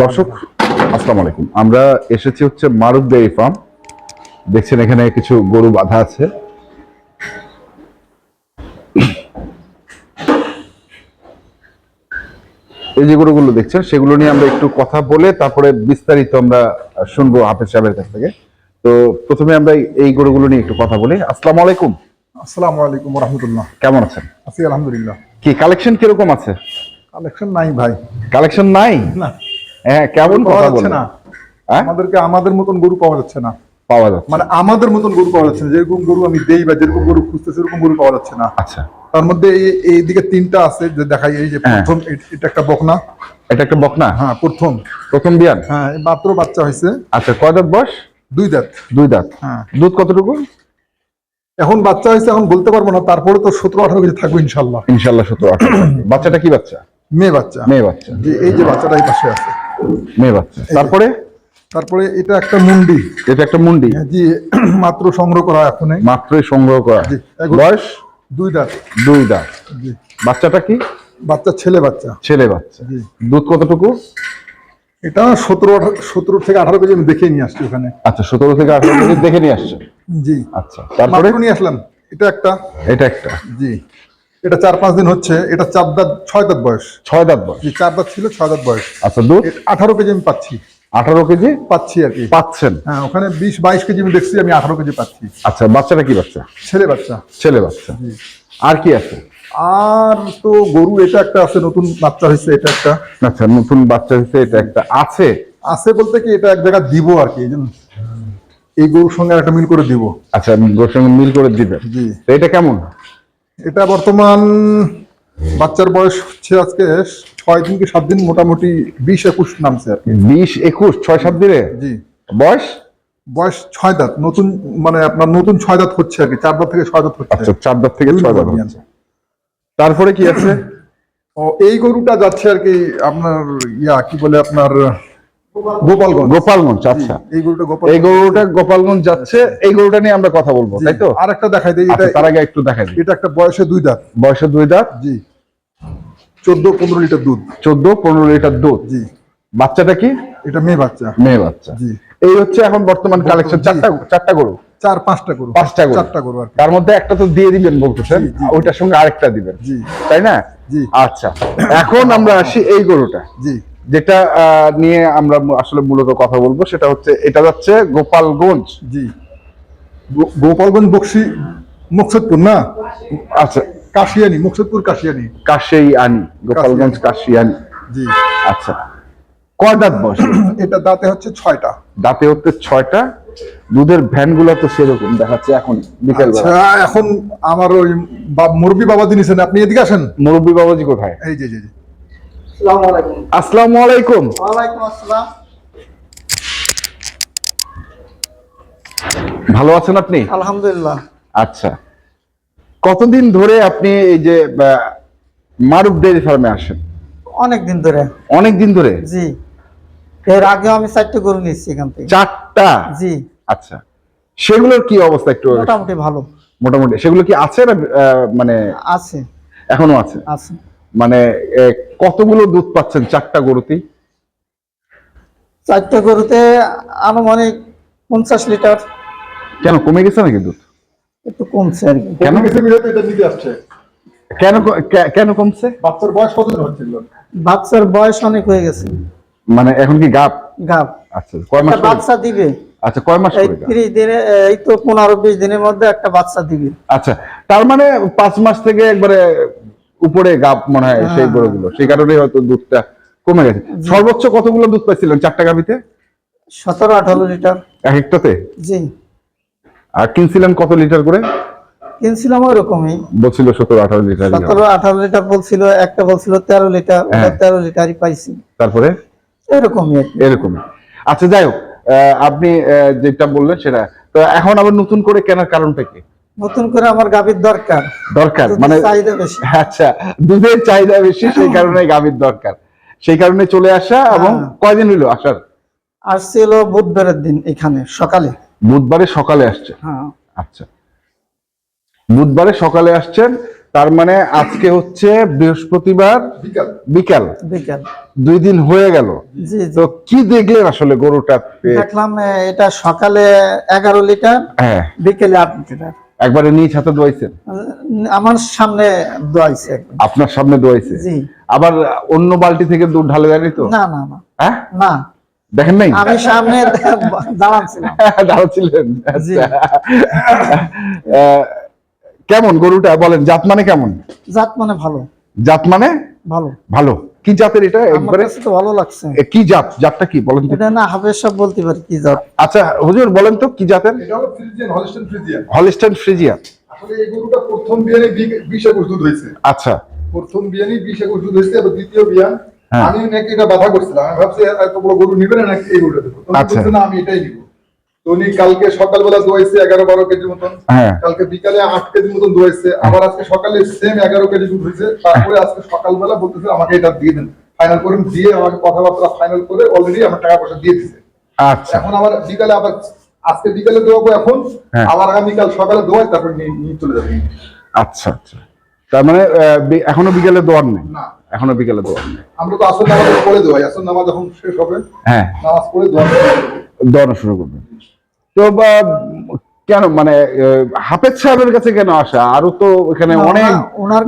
দর্শক আসসালামু আলাইকুম। আমরা এসেছি হচ্ছে মারুফ ডেয়ারি ফার্ম। দেখছেন এখানে কিছু গরু বাধা আছে। এই যে গরুগুলো দেখছেন সেগুলো নিয়ে আমরা একটু কথা বলে তারপরে বিস্তারিত আমরা শুনব হাফেজ সাহেবের কাছ থেকে। তো প্রথমে আমরা এই- এই গরুগুলো নিয়ে একটু কথা বলি। আসসালামু আলাইকুম। আসসালামু আলাইকুম রহমতুল্লাহ কেমন আছেন? আছি আলহামদুলিল্লাহ। কি কালেকশন কীরকম আছে? কালেকশন নাই ভাই। কালেকশন নাই? না। হ্যাঁ কেমন কথা বলছেন না। হ্যাঁ? আমাদেরকে আমাদের মতন গরু পাওয়া যাচ্ছে না। পাওয়া যাচ্ছে মানে আমাদের মতন গরু পাওয়া যাচ্ছে না। যেরকম গরু আমি দেই বা যেরকম গরু খুঁজতে সেরকম গরু পাওয়া যাচ্ছে না। আচ্ছা। তার মধ্যে এই- এইদিকে তিনটা আছে যে দেখাই এই যে হ্যাঁ। প্রথম এটা একটা বকনা। এটা একটা বকনা? হ্যাঁ প্রথম। প্রথম বিয়ান? হ্যাঁ মাত্র বাচ্চা হয়েছে। আচ্ছা কয় দাঁত বয়স? দুই দাঁত। দুই দাঁত। হ্যাঁ। দুধ কতটুকু? এখন বাচ্চা হয়েছে এখন বলতে পারব না। তারপরে তো সতেরো আঠারো কেজি থাকবে ইনশাল্লাহ। ইনশাল্লাহ সতেরো আঠারো। বাচ্চাটা কি বাচ্চা? মেয়ে বাচ্চা। মেয়ে বাচ্চা। যে এই যে বাচ্চাটা এই পাশে আছে। মেয়ে বাচ্চা। তারপরে? তারপরে এটা একটা মুন্ডি। এটা একটা মুন্ডি। জি মাত্র সংগ্রহ করা এখন মাত্রই সংগ্রহ করা। বয়স? দুই দাঁত। দুই দাঁত। বাচ্চাটা কি? বাচ্চা ছেলে বাচ্চা। ছেলে বাচ্চা। জি। দুধ কতটুকু? এটা সতেরো সতেরো থেকে আঠারো কেজি আমি দেখে নিয়ে আসছি ওখানে। আচ্ছা সতেরো থেকে আঠারো কেজি দেখে নিয়ে আসছে জি। আচ্ছা তারপরে? নিয়ে আসলাম। এটা একটা। এটা একটা। জি। এটা চার পাঁচ দিন হচ্ছে এটা চার দাঁত ছয় দাঁত বয়স। ছয় দাঁত বয়স। চার দাঁত ছিল ছয় দাঁত বয়স। আচ্ছা দুধ? আঠারো কেজি আমি পাচ্ছি। আঠারো কেজি? পাচ্ছি আর কি। পাচ্ছেন? হ্যাঁ ওখানে বিশ বাইশ কেজি আমি দেখছি আমি আঠারো কেজি পাচ্ছি। আচ্ছা বাচ্চাটা কি বাচ্চা? ছেলে বাচ্চা। ছেলে বাচ্চা। আর কি আছে? আর তো গরু এটা একটা আছে নতুন বাচ্চা হয়েছে এটা একটা। আচ্ছা নতুন বাচ্চা হচ্ছে এটা একটা আছে? আছে বলতে কি এটা এক জায়গায় দিব আর কি এই জন্য। এই গরুর সঙ্গে একটা মিল করে দিব। আচ্ছা গরুর সঙ্গে মিল করে দিবেন। জি। এটা কেমন? এটা বর্তমান বাচ্চার বয়স হচ্ছে আজকে ছয় দিন কি সাত দিন? মোটামুটি বিশ একুশ নামছে আর কি। বিশ একুশ ছয় সাত দিনে? জি। বয়স? বয়স ছয় দাঁত। নতুন মানে আপনার নতুন ছয় দাঁত হচ্ছে আর কি চার দাঁত থেকে ছয় দাঁত হচ্ছে। আচ্ছা চার দাঁত থেকে ছয় দাঁত তারপরে কি আছে? ও এই গরুটা যাচ্ছে আর কি আপনার ইয়া কি বলে আপনার গোপালগঞ্জ। গোপালগঞ্জ। আচ্ছা। এই গরুটা গোপাল এই গরুটা গোপালগঞ্জ যাচ্ছে এই গরুটা নিয়ে আমরা কথা বলব তাই তো? আর একটা দেখাই দিই আচ্ছা এটা তার আগে একটু দেখাই দিই। এটা একটা বয়সে দুই দাঁত। বয়সে দুই দাঁত? জি। চোদ্দ পনেরো লিটার দুধ। চোদ্দ পনেরো লিটার দুধ? জি। বাচ্চাটা কি? এটা মেয়ে বাচ্চা। মেয়ে বাচ্চা। জি। এই হচ্ছে এখন বর্তমান কালেকশন চারটা চারটা গরু? চার পাঁচটা গরু পাঁচটা গরু। চারটা গরু আর তার মধ্যে একটা তো দিয়ে দিবেন বলতেছেন। ওইটার সঙ্গে আরেকটা দিবেন। জি। তাই না? জি। আচ্ছা এখন আমরা আসি এই গরুটা। জি। যেটা নিয়ে আমরা আসলে মূলত কথা বলব সেটা হচ্ছে এটা যাচ্ছে গোপালগঞ্জ। জি। গোপালগঞ্জ বক্সি মুকসদপুর না? আচ্ছা। কাশিয়ানি মুকসদপুর কাশিয়ানি। কাশেই আনি গোপালগঞ্জ কাশিয়ানি। জি। আচ্ছা। কয় দাঁত বয়স? এটা দাঁতে হচ্ছে ছয়টা। দাঁতে হচ্ছে ছয়টা। দুধের ভ্যানগুলো তো সেরকম দেখাচ্ছে এখন বিকেল আচ্ছা এখন আমার ওই বা- মুরব্বি বাবা দিনেছেন আপনি এদিকে আসেন? মুরব্বী বাবাজি কোথায়? এই যে জি জি আসসালামু আলাইকুম। আসসালামু ভালো আছেন আপনি? আলহামদুলিল্লাহ। আচ্ছা। কতদিন ধরে আপনি এই যে মারুফ ডেয়ারি ফার্মে আসেন? অনেক দিন ধরে। অনেক দিন ধরে? জি। এর আগে আমি চারটে গরু নিচ্ছি এখান থেকে। চারটা? জি। আচ্ছা। সেগুলোর কি অবস্থা একটু? মোটামুটি ভালো। মোটামুটি। সেগুলো কি আছে না মানে আছে। এখনও আছে? আছে। মানে কতগুলো দুধ পাচ্ছেন চারটা গরুতেই? চারটে গরুতে আনুমানিক পঞ্চাশ লিটার। কেন কমে গেছে নাকি দুধ? একটু কমছে আর কি। কেন? গেছে বিয়েতে এটা নিতে আসছে। কেন কেন কমছে? বাচ্চার বয়স হচ্ছিল বাচ্চার বয়স অনেক হয়ে গেছে। মানে এখন কি গাপ গাব। আচ্ছা কয় মাস বাচ্চা দিবে। আচ্ছা কয় মাস এই করে গাপ? ত্রিশ দিনে এই তো পনেরো বিশ দিনের মধ্যে একটা বাচ্চা দিবে। আচ্ছা তার মানে পাঁচ মাস থেকে একবারে উপরে গাপ মনে হয় সেই হ্যাঁ। গরুগুলো। সেই কারণে হয়তো দুধটা কমে গেছে। সর্বোচ্চ কতগুলো দুধ পাইছিলেন চারটা গাভিতে সতেরো আঠারো লিটার। এক একটাতে? জি। আর কিনছিলেন কত লিটার করে? কিনছিলাম ওরকমই বলছিল সতেরো আঠারো লিটার সতেরো আঠারো লিটার বলছিল একটা বলছিল তেরো লিটার হ্যাঁ। তেরো লিটারই পাইছি। তারপরে? এরকমই আর কি। এরকম আচ্ছা যাই হোক আপনি যেটা বললেন সেটা। তো এখন আবার নতুন করে কেনার কারণটা কি? নতুন করে আমার গাভীর দরকার। দরকার মানে চাহিদা বেশি। আচ্ছা দুধের চাহিদা বেশি সেই কারণে গাভীর দরকার। সেই কারণে চলে আসা এবং হ্যাঁ। কয়দিন হইল আসার? আসছিল বুধবারের দিন এখানে সকালে। বুধবারে সকালে আসছে হ্যাঁ। আচ্ছা। বুধবারে সকালে আসছেন তার মানে আজকে হচ্ছে বৃহস্পতিবার বিকাল। বিকাল। দুই দিন হয়ে গেল। তো কি দেখলেন আসলে গরুটা দেখলাম এটা সকালে এগারো লিটার হ্যাঁ। বিকেলে আট লিটার। একবারে নিজ হাতে দোয়াইছেন? আমার সামনে দোয়াইছে আপনার সামনে দোয়াইছে? জি। আবার অন্য বালতি থেকে দুধ ঢালে দেয়নি তো? না না না। হ্যাঁ? না। দেখেন নাই? আমি সামনে দাঁড়াচ্ছিলাম। দাঁড়াচ্ছিলেন? জি। আহ, কেমন গরুটা? বলেন জাত মানে কেমন? জাত মানে ভালো। জাত মানে? ভালো। ভালো। কি জাতের এটা? আমার একবারে? তো ভালো লাগছে। কি জাত? জাতটা কি বলেন তো এটা না সব বলতে পারি কি জাত। আচ্ছা হুজুর বলেন তো কি জাতের? এটা হলো Friesian Holstein Friesian. Holstein Friesian. আসলে এই গরুটা প্রথম বিয়ানে বি- বিশ একুশ দুধ হয়েছে। আচ্ছা। প্রথম বিয়ানি বিশ একুশ দুধ হয়েছে এবার দ্বিতীয় বিয়ান হ্যাঁ। আমি নাকি এটা বাধা করছিলাম। আমি ভাবছি এত বড় গরু নিবে না নাকি এই গরুটা দেবো আচ্ছা। না আমি এটাই নিব। উনি কালকে সকালবেলা দোয়াইছে এগারো বারো কেজি মতন। হ্যাঁ। কালকে বিকালে আট কেজি মতন দোয়াইছে আবার আজকে সকালে সেম এগারো কেজি দুধ হয়েছে। তারপরে আজকে সকালবেলা বলতেছে আমাকে এটা দিয়ে দেন। ফাইনাল করুন দিয়ে আমাকে কথাবার্তা ফাইনাল করে অলরেডি আমার টাকা পয়সা দিয়ে দিছে। আচ্ছা। এখন আবার বিকালে আবার আজকে বিকালে দোয়াবো এখন হ্যাঁ। আবার আগামীকাল সকালে দোয়াই তারপর নিয়ে চলে যাবে। আচ্ছা আচ্ছা। তার মানে এখনও বিকেলে দোয়ার নেই? না। এখনও বিকেলে দোয়ার নেই? আমরা তো আসল নামাজ পড়ে দোয়াই আসল নামাজ যখন শেষ হবে। হ্যাঁ। নামাজ পড়ে দোয়া দোয়ানো শুরু করবেন। তো বা, কেন মানে হাফেজ সাহেবের কাছে কেন আসা? আরও তো এখানে অনেক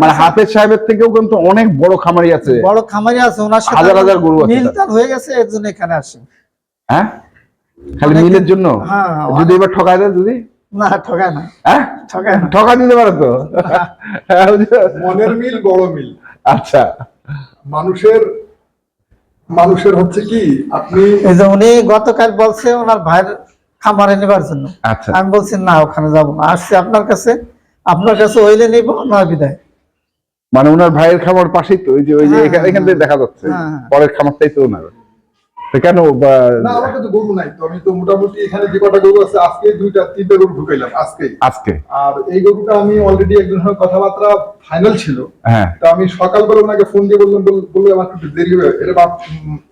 মানে হাফেজ সাহেবের থেকেও কিন্তু অনেক বড় খামারি আছে। বড় খামারি আছে ওনার সাথে হাজার হাজার গরু আছে মিলতাল হয়ে গেছে এর জন্য এখানে আসে। হ্যাঁ? খালি মিলের জন্য? হ্যাঁ, হ্যাঁ, যদি এবার ঠকায় দেয় যদি? না ঠকায় না। হ্যাঁ? ঠকায় না। ঠকা দিতে পারে তো? মনের মিল বড় মিল। আচ্ছা। মানুষের মানুষের হচ্ছে কি আপনি এই যে উনি গতকাল বলছে ওনার ভাইয়ের খামারে নেবার জন্য। আচ্ছা। আমি বলছি না ওখানে যাব না। আসছি আপনার কাছে। আপনার কাছে হইলে নিব না বিদায়। মানে ওনার ভাইয়ের খামার পাশেই তো ওই যে ওই যে এখানে এখান- এখান থেকে দেখা যাচ্ছে। হ্যাঁ, হ্যাঁ। পরের খামারটাই তো ওনার। কেন আজকে আর এই গরুটা আমি অলরেডি একজনের সঙ্গে কথাবার্তা ফাইনাল ছিল। হ্যাঁ। আমি সকালবেলা ওনাকে ফোন দিয়ে বললাম বল- বলল আমার একটু দেরি হবে।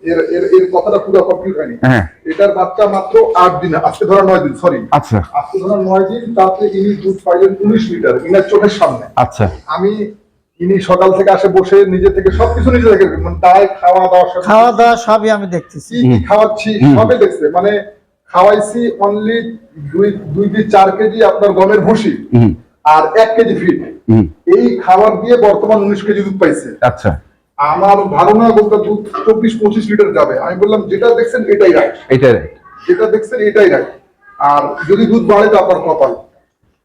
এর এর এর কথাটা পুরো কমপ্লিট হয়নি। হ্যাঁ। এটার বাচ্চা মাত্র আট দিন আজকে ধরা নয় দিন সরি আচ্ছা। আজকে ধরা নয় দিন তাতে ইনি দুধ পাইলেন উনিশ লিটার ইনার চোখের সামনে। আচ্ছা। আমি ইনি সকাল থেকে আসে বসে নিজে থেকে সবকিছু নিজে থেকে মানে ডাল খাওয়া দাওয়া সব খাওয়া দাওয়া সবই আমি দেখতেছি। কি কি খাওয়াচ্ছি সবই দেখছে। মানে খাওয়াইছি অনলি দুই দুই থেকে চার কেজি আপনার গমের ভুসি আর এক কেজি ফিট এই খাবার দিয়ে বর্তমান উনিশ কেজি দুধ পাইছে। আচ্ছা। আমার ধারণা গরুটা দুধ চব্বিশ পঁচিশ লিটার যাবে। আমি বললাম যেটা দেখছেন এটাই রাইট এটাই right। যেটা দেখছেন এটাই রাইট আর যদি দুধ বাড়ে তো আপনার কপাল।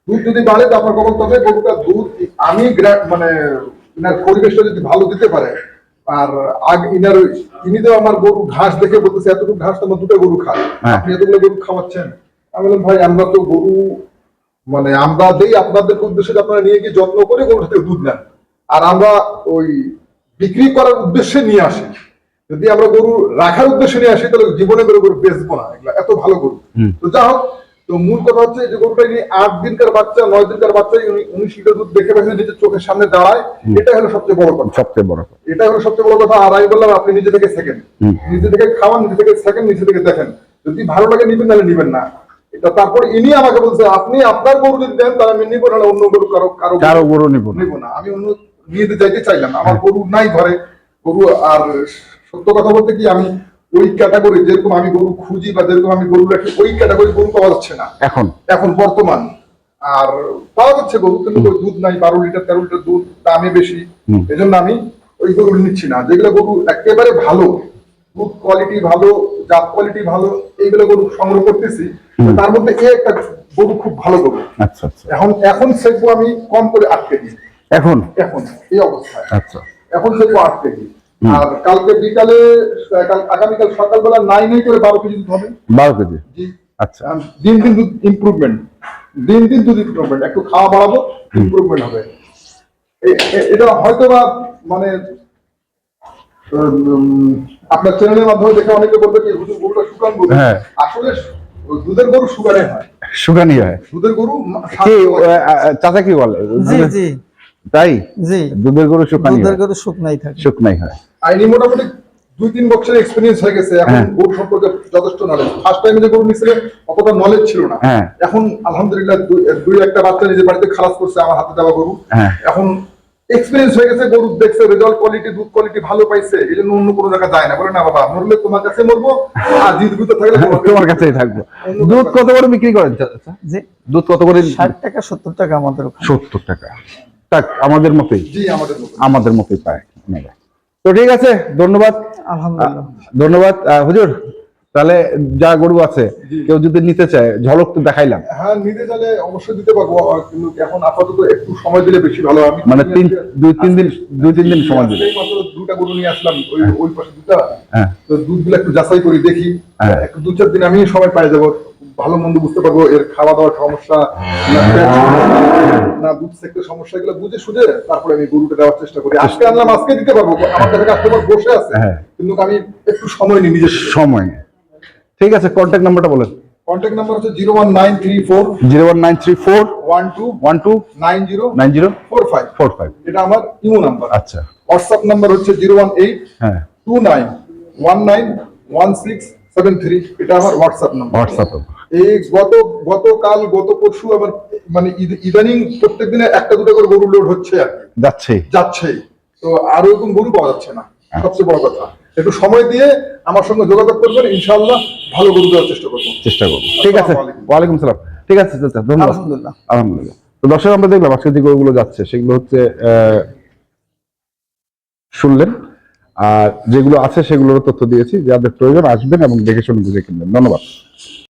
দুধ যদি বাড়ে তো আপনার কপাল তবে গরুটা দুধ আমি মানে ইনার পরিবেশটা যদি ভালো দিতে পারে আর আগ ইনার ইনি তো আমার গরু ঘাস দেখে বলতেছে এতটুকু ঘাস তো আমার দুটো গরু খায়। হ্যাঁ। আপনি এতগুলো গরু খাওয়াচ্ছেন? আমি বললাম ভাই আমরা তো গরু মানে আমরা দেই আপনাদের উদ্দেশ্যে আপনারা নিয়ে গিয়ে যত্ন করে গরু থেকে দুধ নেন আর আমরা ওই বিক্রি করার উদ্দেশ্যে নিয়ে আসি। যদি আমরা গরু রাখার উদ্দেশ্যে নিয়ে আসি তাহলে জীবনে করে গরু বেচবো না। এগুলা এত ভালো গরু। তো যা হোক তো মূল কথা হচ্ছে যে গরুটা ইনি আট দিনকার বাচ্চা নয় দিনকার বাচ্চা উনি উনিশ লিটার দুধ দেখে পেয়েছেন নিজের চোখের সামনে দাঁড়ায়। এটা হলো সবচেয়ে বড় কথা। সবচেয়ে বড় কথা। এটা হলো সবচেয়ে বড় কথা। আর আমি বললাম আপনি নিজে থেকে সেকেন্ড নিজে থেকে খাওয়ান নিজে থেকে সেকেন্ড নিজে থেকে দেখেন। যদি ভালো লাগে নিবেন তাহলে নিবেন না। এটা তারপর ইনি আমাকে বলছে আপনি আপনার গরু যদি দেন তাহলে আমি নিবো না অন্য গরু কারও কারও কারও গরু নিব না। নিব না। আমি অন্য নিয়ে যাইতে চাইলাম আমার গরু নাই ঘরে। গরু আর সত্য কথা বলতে কি আমি ওই ক্যাটাগরি যেরকম আমি গরু খুঁজি বা যেরকম আমি গরু রাখি ওই ক্যাটাগরি গরু পাওয়া যাচ্ছে না। এখন। এখন বর্তমান। আর পাওয়া যাচ্ছে গরু কিন্তু দুধ নাই বারো লিটার তেরো লিটার দুধ দামে বেশি। এজন্য আমি ওই গরু নিচ্ছি না। যেগুলো গরু একেবারে ভালো দুধ কোয়ালিটি ভালো জাত কোয়ালিটি ভালো এইগুলো গরু সংগ্রহ করতেছি। তার মধ্যে এ একটা গরু খুব ভালো গরু। আচ্ছা আচ্ছা। এখন এখন সেগুলো আমি কম করে আটকে দিই এখন? এখন এই অবস্থায়। আচ্ছা। এখন সেগুলো আট কেজি। আর কালকে বিকালে আগামীকাল সকালবেলা নাই নাই করে বারো কেজি দুধ হবে। বারো কেজি? জি। আচ্ছা। দিন দিন দুধ ইমপ্রুভমেন্ট দিন দিন দুধ ইমপ্রুভমেন্ট একটু খাওয়া বাড়াবো ইমপ্রুভমেন্ট হবে। এটা হয়তো বা মানে আপনার চ্যানেলের মাধ্যমে দেখে অনেকে বলবে কি হুজুর গরুটা শুকান গরু? হ্যাঁ। আসলে দুধের গরু শুকানে হয়। সুগানি হয়। দুধের গরু চাচা কি বলে? জি জি। তাই? জি। দুধের গরু শুকানি দুধের গরু শুকনাই থাকে। শুকনাই হয়। আইনি মোটামুটি দুই তিন বছরের এক্সপিরিয়েন্স হয়ে গেছে। এখন হ্যাঁ। গরু সম্পর্কে যথেষ্ট নলেজ ফার্স্ট টাইমে যে গরু নিচ্ছে অতটা নলেজ ছিল না। হ্যাঁ। এখন আলহামদুলিল্লাহ দুই- একটা বাচ্চা নিজের বাড়িতে খালাস করছে আমার হাতে দেওয়া গরু। হ্যাঁ। এখন এক্সপিরিয়েন্স হয়ে গেছে গরু দেখছে রেজাল্ট কোয়ালিটি দুধ কোয়ালিটি ভালো পাইছে এই জন্য অন্য কোনো জায়গায় যায় না। বলে না বাবা মরলে তোমার কাছে মরবো আর জীবিত থাকলে তোমার কাছে- কাছেই থাকব। দুধ কত করে বিক্রি করেন? দুধ কত করে ষাট টাকা সত্তর টাকা আমাদের সত্তর টাকা। আমাদের মতোই। আমাদের মতো আমাদের মতোই পায়। তো ঠিক আছে ধন্যবাদ। ধন্যবাদ। হুজুর তাহলে যা গরু আছে কেউ যদি নিতে চায় ঝলক তো দেখাইলাম। হ্যাঁ নিতে গেলে অবশ্যই দিতে পারব কিন্তু এখন আপাতত একটু সময় দিলে বেশি ভালো হয়। মানে তিন দুই তিন দিন দুই তিন দিন সময় মাত্র দুটা গরু নিয়ে আসলাম ওই ওই পাশে দুটা। হ্যাঁ। তো দুধগুলো একটু যাচাই করি দেখি। হ্যাঁ। একটু দু চার দিন আমি সময় পাই যাব ভালো মন্দ বুঝতে পারব এর খাওয়া দাওয়ার সমস্যা না পেট সমস্যা, না দুধ সেক্টর সমস্যা এগুলো বুঝে সুঝে তারপরে আমি গরুটা দেওয়ার চেষ্টা করি। আজকে আনলাম আজকে দিতে পারব আমার কাছে কাস্টমার বসে আছে হ্যাঁ। কিন্তু আমি একটু সময় নিই নিজের সময় ঠিক আছে কন্ট্যাক্ট নাম্বারটা বলেন। কন্ট্যাক্ট নাম্বার হচ্ছে zero one nine three four zero one nine three four one two one two nine zero nine zero four five. Four five. এটা আমার ইমো নাম্বার। আচ্ছা। হোয়াটসঅ্যাপ নাম্বার হচ্ছে জিরো ওয়ান এইট হ্যাঁ। Two nine one nine one six seven three. এটা আমার WhatsApp number WhatsApp এই গত গতকাল গত পরশু আমার মানে ইদানিং প্রত্যেক দিনে একটা দুটো করে গরু লোড হচ্ছে আর যাচ্ছে যাচ্ছে তো আর ওরকম গরু পাওয়া যাচ্ছে না সবচেয়ে বড় কথা। একটু সময় দিয়ে আমার সঙ্গে যোগাযোগ করবেন ইনশাআল্লাহ ভালো গরু দেওয়ার চেষ্টা করব। চেষ্টা করব। ঠিক আছে। ওয়ালাইকুম সালাম। ঠিক আছে ধন্যবাদ। আলহামদুলিল্লাহ। আলহামদুলিল্লাহ। তো দর্শক আমরা দেখলাম আজকে যে গরুগুলো যাচ্ছে সেগুলো হচ্ছে আহ, শুনলেন। আর যেগুলো আছে সেগুলোর তথ্য দিয়েছি। যাদের প্রয়োজন আসবেন এবং দেখে শুনে বুঝে কিনবেন। ধন্যবাদ।